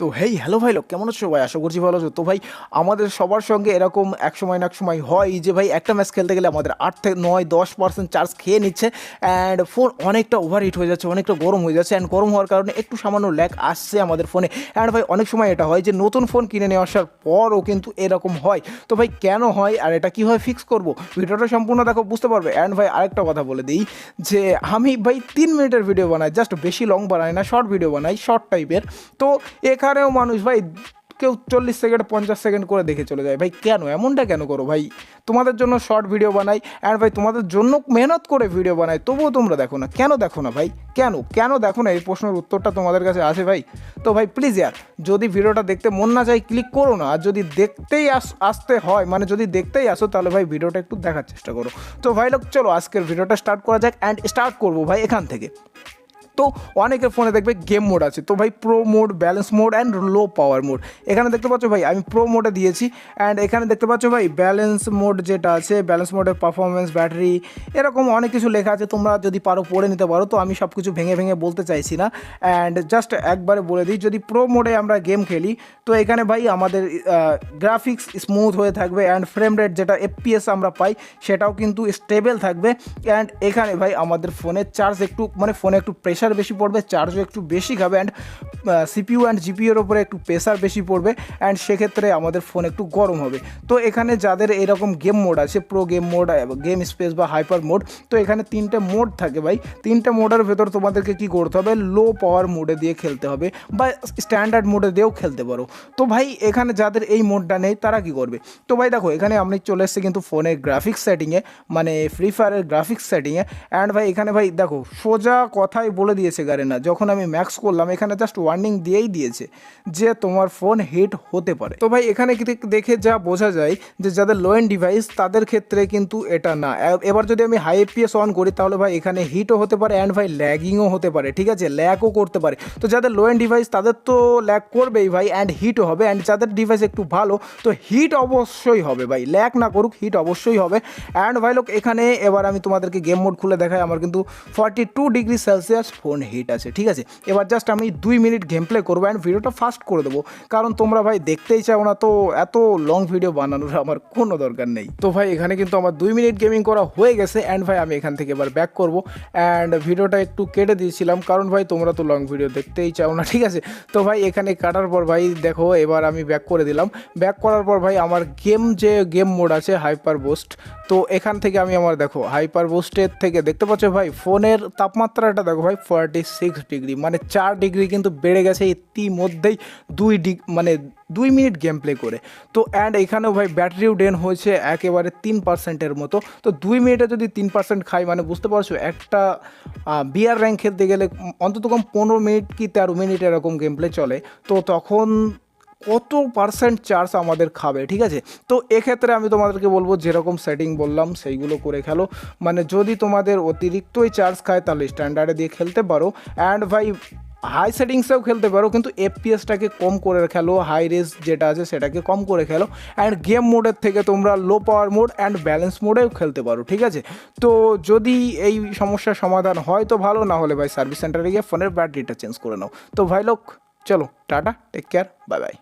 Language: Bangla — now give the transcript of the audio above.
তো হেই হ্যালো ভাই লোক, কেমন আছো? ভাই, আশা করছি ভালো আছো। তো ভাই, আমাদের সবার সঙ্গে এরকম এক সময় না এক সময় হয় যে ভাই, একটা ম্যাচ খেলতে গেলে আমাদের আট থেকে নয়, দশ পার্সেন্ট চার্জ খেয়ে নিচ্ছে অ্যান্ড ফোন অনেকটা ওভার হিট হয়ে যাচ্ছে, অনেকটা গরম হয়ে যাচ্ছে অ্যান্ড গরম হওয়ার কারণে একটু সামান্য ল্যাক আসছে আমাদের ফোনে অ্যান্ড ভাই, অনেক সময় এটা হয় যে নতুন ফোন কিনে নিয়ে আসার পরও কিন্তু এরকম হয়। তো ভাই, কেন হয় আর এটা কীভাবে ফিক্স করব? ভিডিওটা সম্পূর্ণ দেখো, বুঝতে পারবে। অ্যান্ড ভাই, আরেকটা কথা বলে দিই যে আমি ভাই, তিন মিনিটের ভিডিও বানাই জাস্ট বেশি লং বানাই না শর্ট ভিডিও বানাই শর্ট টাইপের তো এখানেও মানুষ, ভাই, কেউ চল্লিশ সেকেন্ড, পঞ্চাশ সেকেন্ড করে দেখে চলে যায়। ভাই, কেন? এমনটা কেন করো ভাই? তোমাদের জন্য শর্ট ভিডিও বানাই অ্যান্ড ভাই, তোমাদের জন্য মেহনত করে ভিডিও বানাই। তবুও তোমরা দেখো না। কেন দেখো না ভাই? কেন? কেন দেখো না? এই প্রশ্নের উত্তরটা তোমাদের কাছে আছে ভাই? তো ভাই প্লিজ ইয়ার, যদি ভিডিওটা দেখতে মন না চাই ক্লিক করো না। আর যদি দেখতেই আস, আসতে হয় মানে যদি দেখতেই আসো, তাহলে ভাই ভিডিওটা একটু দেখার চেষ্টা করো। তো ভাই, লোক, চলো, আজকের ভিডিওটা স্টার্ট করা যাক অ্যান্ড স্টার্ট করব ভাই, এখান থেকে। তো অনেকের ফোনে দেখবে গেম মোড আছে। তো ভাই pro mode balance mode and low power mode এখানে দেখতে পাচ্ছ ভাই, আমি প্রো মোডে দিয়েছি। অ্যান্ড এখানে দেখতে পাচ্ছ ভাই ব্যালেন্স মোড যেটা আছে ব্যালেন্স মোডের পারফরমেন্স ব্যাটারি এরকম অনেক কিছু লেখা আছে। তোমরা যদি পারো পড়ে নিতে পারো, তো আমি সব কিছু ভেঙে ভেঙে বলতে চাইছি না। অ্যান্ড জাস্ট একবারে বলে দিই, যদি প্রো মোডে আমরা গেম খেলি, তো এখানে ভাই আমাদের গ্রাফিক্স স্মুথ হয়ে থাকবে অ্যান্ড ফ্রেম রেট যেটা এফপিএস আমরা পাই, সেটাও কিন্তু স্টেবল থাকবে। অ্যান্ড এখানে ভাই আমাদের ফোনের চার্জ একটু মানে ফোনে একটু প্রেশার বেশি পড়বে চার্জও একটু বেশি খাবে অ্যান্ড সিপিউ অ্যান্ড জিপিওর ওপরে একটু প্রেশার বেশি পড়বে অ্যান্ড সেক্ষেত্রে আমাদের ফোন একটু গরম হবে। তো এখানে যাদের এরকম গেম মোড আছে pro game mode game space বা হাইপার মোড তো এখানে তিনটে মোড থাকে ভাই। তিনটে মোডের ভেতর তোমাদেরকে কি করতে হবে? লো পাওয়ার মোডে দিয়ে খেলতে হবে বা স্ট্যান্ডার্ড মোডে দিয়েও খেলতে পারো। তো ভাই, এখানে যাদের এই মোডটা নেই, তারা কি করবে? তো ভাই দেখো, এখানে আমি চলে এসেছি কিন্তু ফোনের গ্রাফিক্স সেটিংয়ে মানে ফ্রি ফায়ারের গ্রাফিক্স সেটিংয়ে অ্যান্ড ভাই, এখানে ভাই দেখো, সোজা কথাই বলে দিয়েছে গারেনা, যখন আমি ম্যাক্স করলাম, এখানে জাস্ট ওয়ার্নিং দিয়েই দিয়েছে যে তোমার ফোন হিট হতে পারে। তো ভাই, এখানে দেখে যা বোঝা যায় যে যাদের লো এন্ড ডিভাইস তাদের ক্ষেত্রে কিন্তু এটা না। এবার যদি আমি হাই এফপিএস অন করি, তাহলে ভাই এখানে হিটও হতে পারে অ্যান্ড ভাই ল্যাগিংও হতে পারে, ঠিক আছে? ল্যাগও করতে পারে। তো যাদের লো এন্ড ডিভাইস তাদের তো ল্যাগ করবেই ভাই অ্যান্ড হিটও হবে। অ্যান্ড যাদের ডিভাইস একটু ভালো, তো হিট অবশ্যই হবে ভাই। ল্যাগ না করুক হিট অবশ্যই হবে। অ্যান্ড ভাই লোক এখানে এবার আমি তোমাদেরকে গেম মোড খুলে দেখাই। আমার কিন্তু forty two degree Celsius phone heat আছে, ঠিক আছে? এবার জাস্ট আমি দুই মিনিট গেম প্লে করব অ্যান্ড ভিডিওটা ফাস্ট করে দেবো। কারণ তোমরা ভাই দেখতেই চাও না তো, এত লং ভিডিও বানানোর আমার কোনো দরকার নেই। তো ভাই, এখানে কিন্তু আমার দুই মিনিট গেমিং করা হয়ে গেছে অ্যান্ড ভাই আমি এখান থেকে এবার ব্যাক করব। অ্যান্ড ভিডিওটা একটু কেটে দিয়েছিলাম, কারণ ভাই তোমরা তো লং ভিডিও দেখতেই চাও না, ঠিক আছে? তো ভাই, এখানে কাটার পর ভাই দেখো, এবার আমি ব্যাক করে দিলাম। ব্যাক করার পর ভাই আমার গেম যে গেম মোড আছে হাইপার বোস্ট তো এখান থেকে আমি আমার দেখো হাইপার বোস্টের থেকে দেখতে পাচ্ছ ভাই ফোনের তাপমাত্রাটা দেখো ভাই ফর্টি সিক্স ডিগ্রি মানে চার ডিগ্রি কিন্তু বেড়ে গেছে ইতিমধ্যেই দুই ডিগ মানে দুই মিনিট গেম প্লে করে। তো অ্যান্ড এখানেও ভাই ব্যাটারিও ডেন হয়েছে একেবারে তিন পার্সেন্টের মতো। তো দুই মিনিটে যদি তিন পার্সেন্ট খাই মানে বুঝতে পারছ, একটা বিয়ার র্যাঙ্ক খেলতে গেলে অন্তত কম পনেরো মিনিট কি তেরো মিনিট এরকম গেম প্লে চলে। তো তখন কত পার্সেন্ট চার্জ আমাদের খাবে, ঠিক আছে? তো এক্ষেত্রে আমি তোমাদেরকে বলব, যেরকম সেটিং বললাম, সেইগুলো করে খেলো। মানে যদি তোমাদের অতিরিক্তই চার্জ খায়, তাহলে স্ট্যান্ডার্ডে দিয়ে খেলতে পারো। অ্যান্ড ভাই হাই সেটিংসেও খেলতে পারো, কিন্তু এফপিএসটাকে কম করে খেলো। হাই রেস যেটা আছে, সেটাকে কম করে খেলো। অ্যান্ড গেম মোডের থেকে তোমরা low power mode and balance মোডেও খেলতে পারো, ঠিক আছে? তো যদি এই সমস্যার সমাধান হয়, তো ভালো। না হলে ভাই সার্ভিস সেন্টারে গিয়ে ফোনের ব্যাটারিটা চেঞ্জ করে নাও। তো ভাই লোক चलो tata take care bye bye